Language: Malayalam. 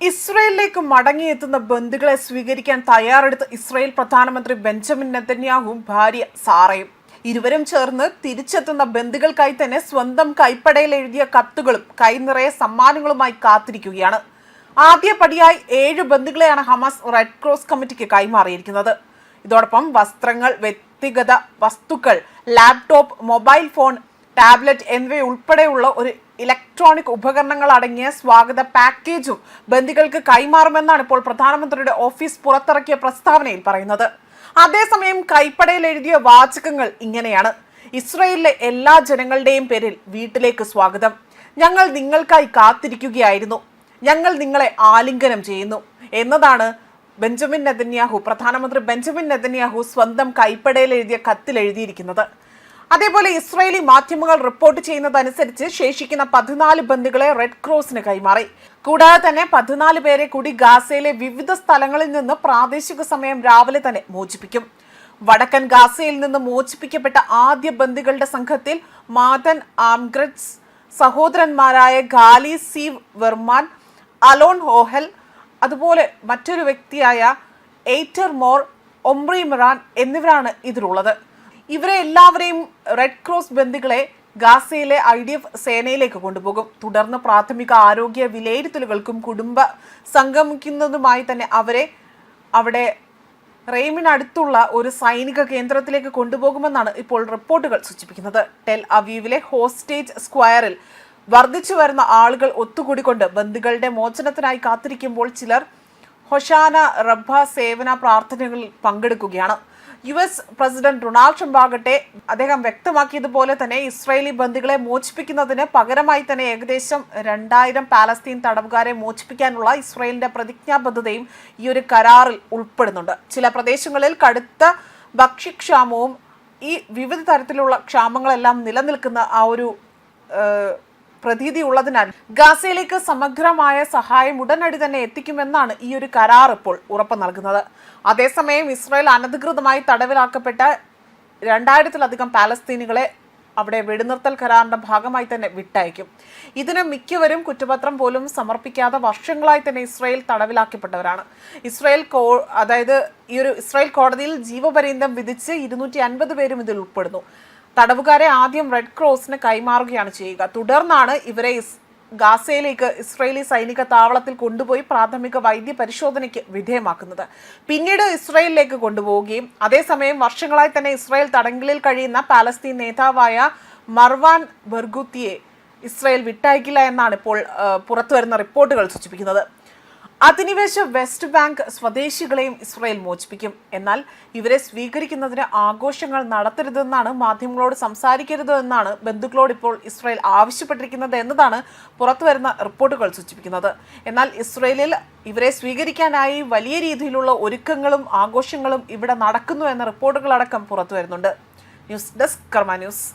ഇസ്രയേലിലേക്ക് മടങ്ങിയെത്തുന്ന ബന്ധുക്കളെ സ്വീകരിക്കാൻ തയ്യാറെടുത്ത ഇസ്രയേൽ പ്രധാനമന്ത്രി ബെഞ്ചമിൻ നെതന്യാഹുവും ഭാര്യ സാറയും ഇരുവരും ചേർന്ന് തിരിച്ചെത്തുന്ന ബന്ധുക്കൾക്കായി തന്നെ സ്വന്തം കൈപ്പടയിൽ എഴുതിയ കത്തുകളും കൈനിറയെ സമ്മാനങ്ങളുമായി കാത്തിരിക്കുകയാണ്. ആദ്യ പടിയായി ഏഴ് ബന്ധുക്കളെയാണ് ഹമാസ് റെഡ് ക്രോസ് കമ്മിറ്റിക്ക് കൈമാറിയിരിക്കുന്നത്. ഇതോടൊപ്പം വസ്ത്രങ്ങൾ വ്യക്തിഗത വസ്തുക്കൾ ലാപ്ടോപ്പ് മൊബൈൽ ഫോൺ ടാബ്ലറ്റ് എന്നിവയുൾപ്പെടെയുള്ള ഒരു ഇലക്ട്രോണിക് ഉപകരണങ്ങൾ അടങ്ങിയ സ്വാഗത പാക്കേജും ബന്ദികൾക്ക് കൈമാറുമെന്നാണ് ഇപ്പോൾ പ്രധാനമന്ത്രിയുടെ ഓഫീസ് പുറത്തിറക്കിയ പ്രസ്താവനയിൽ പറയുന്നത്. അതേസമയം കൈപ്പടയിൽ എഴുതിയ വാചകങ്ങൾ ഇങ്ങനെയാണ്. ഇസ്രയേലിലെ എല്ലാ ജനങ്ങളുടെയും പേരിൽ വീട്ടിലേക്ക് സ്വാഗതം. ഞങ്ങൾ നിങ്ങൾക്കായി കാത്തിരിക്കുകയായിരുന്നു. ഞങ്ങൾ നിങ്ങളെ ആലിംഗനം ചെയ്യുന്നു. എന്നതാണ് ബെഞ്ചമിൻ നെതന്യാഹു പ്രധാനമന്ത്രി ബെഞ്ചമിൻ നെതന്യാഹു സ്വന്തം കൈപ്പടയിൽ എഴുതിയ കത്തിൽ എഴുതിയിരിക്കുന്നത്. അതേപോലെ ഇസ്രായേലി മാധ്യമങ്ങൾ റിപ്പോർട്ട് ചെയ്യുന്നതനുസരിച്ച് ശേഷിക്കുന്ന പതിനാല് ബന്ധുക്കളെ റെഡ് ക്രോസിന് കൈമാറി. കൂടാതെ തന്നെ പതിനാല് പേരെ കൂടി ഗാസയിലെ വിവിധ സ്ഥലങ്ങളിൽ നിന്ന് പ്രാദേശിക സമയം രാവിലെ തന്നെ മോചിപ്പിക്കും. വടക്കൻ ഗാസയിൽ നിന്ന് മോചിപ്പിക്കപ്പെട്ട ആദ്യ ബന്ധുക്കളുടെ സംഘത്തിൽ മാതൻ ആംഗ്രഡ്സ് സഹോദരന്മാരായ ഗാലി സീവ് വെർമാൻ അലോൺ ഹോഹൽ അതുപോലെ മറ്റൊരു വ്യക്തിയായ എയ്റ്റർ മോർ ഒംബ്രി മിറാൻ എന്നിവരാണ് ഇതിലുള്ളത്. ഇവരെ എല്ലാവരെയും റെഡ് ക്രോസ് ബന്ദികളെ ഗാസയിലെ ഐ ഡി എഫ് സേനയിലേക്ക് കൊണ്ടുപോകും. തുടർന്ന് പ്രാഥമിക ആരോഗ്യ വിലയിരുത്തലുകൾക്കും കുടുംബ സംഗമിക്കുന്നതുമായി തന്നെ അവരെ അവിടെ റെയിമിനടുത്തുള്ള ഒരു സൈനിക കേന്ദ്രത്തിലേക്ക് കൊണ്ടുപോകുമെന്നാണ് ഇപ്പോൾ റിപ്പോർട്ടുകൾ സൂചിപ്പിക്കുന്നത്. ടെൽ അവീവിലെ ഹോസ്റ്റേജ് സ്ക്വയറിൽ വർദ്ധിച്ചു വരുന്ന ആളുകൾ ഒത്തുകൂടിക്കൊണ്ട് ബന്ധുക്കളുടെ മോചനത്തിനായി കാത്തിരിക്കുമ്പോൾ ചിലർ ഹൊഷാന റബ്ബ സേവന പ്രാർത്ഥനകളിൽ പങ്കെടുക്കുകയാണ്. U S president Donald Trump ആകട്ടെ അദ്ദേഹം വ്യക്തമാക്കിയതുപോലെ തന്നെ ഇസ്രായേലി ബന്ദികളെ മോചിപ്പിക്കുന്നതിന് പകരമായി തന്നെ ഏകദേശം രണ്ടായിരം പാലസ്തീൻ തടവുകാരെ മോചിപ്പിക്കാനുള്ള ഇസ്രായേലിന്റെ പ്രതിജ്ഞാബദ്ധതയും ഈ ഒരു കരാറിൽ ഉൾപ്പെടുന്നുണ്ട്. ചില പ്രദേശങ്ങളിൽ കടുത്ത ഭക്ഷ്യക്ഷാമവും ഈ വിവിധ തരത്തിലുള്ള ക്ഷാമങ്ങളെല്ലാം നിലനിൽക്കുന്ന ആ ഒരു പ്രതീതി ഉള്ളതിനാൽ ഗാസയിലേക്ക് സമഗ്രമായ സഹായം ഉടനടി തന്നെ എത്തിക്കുമെന്നാണ് ഈ ഒരു കരാർ ഇപ്പോൾ ഉറപ്പ് നൽകുന്നത്. അതേസമയം ഇസ്രായേൽ അനധികൃതമായി തടവിലാക്കപ്പെട്ട രണ്ടായിരത്തിലധികം പാലസ്തീനികളെ അവിടെ വെടിനിർത്തൽ കരാറിന്റെ ഭാഗമായി തന്നെ വിട്ടയക്കും. ഇതിന് മിക്കവരും കുറ്റപത്രം പോലും സമർപ്പിക്കാതെ വർഷങ്ങളായി തന്നെ ഇസ്രായേൽ തടവിലാക്കപ്പെട്ടവരാണ്. ഇസ്രായേൽ കോ അതായത് ഈ ഒരു ഇസ്രായേൽ കോടതിയിൽ ജീവപര്യന്തം വിധിച്ച് ഇരുന്നൂറ്റി അൻപത് പേരും ഇതിൽ ഉൾപ്പെടുന്നു. തടവുകാരെ ആദ്യം റെഡ് ക്രോസിന് കൈമാറുകയാണ് ചെയ്യുക. തുടർന്നാണ് ഇവരെ ഗാസയിലേക്ക് ഇസ്രയേലി സൈനിക താവളത്തിൽ കൊണ്ടുപോയി പ്രാഥമിക വൈദ്യ പരിശോധനയ്ക്ക് വിധേയമാക്കുന്നത്. പിന്നീട് ഇസ്രയേലിലേക്ക് കൊണ്ടുപോവുകയും അതേസമയം വർഷങ്ങളായി തന്നെ ഇസ്രായേൽ തടങ്കലിൽ കഴിയുന്ന പാലസ്തീൻ നേതാവായ മർവാൻ ബർഗുത്തിയെ ഇസ്രയേൽ വിട്ടയക്കില്ല എന്നാണ് ഇപ്പോൾ പുറത്തുവരുന്ന റിപ്പോർട്ടുകൾ സൂചിപ്പിക്കുന്നത്. അധിനിവേശ വെസ്റ്റ് ബാങ്ക് സ്വദേശികളെയും ഇസ്രായേൽ മോചിപ്പിക്കും. എന്നാൽ ഇവരെ സ്വീകരിക്കുന്നതിന് ആഘോഷങ്ങൾ നടത്തരുതെന്നാണ് മാധ്യമങ്ങളോട് സംസാരിക്കരുത് എന്നാണ് ബന്ധുക്കളോട് ഇപ്പോൾ ഇസ്രായേൽ ആവശ്യപ്പെട്ടിരിക്കുന്നത് എന്നതാണ് പുറത്തുവരുന്ന റിപ്പോർട്ടുകൾ സൂചിപ്പിക്കുന്നത്. എന്നാൽ ഇസ്രയേലിൽ ഇവരെ സ്വീകരിക്കാനായി വലിയ രീതിയിലുള്ള ഒരുക്കങ്ങളും ആഘോഷങ്ങളും ഇവിടെ നടക്കുന്നു എന്ന റിപ്പോർട്ടുകളടക്കം പുറത്തുവരുന്നുണ്ട്. News desk Karma News.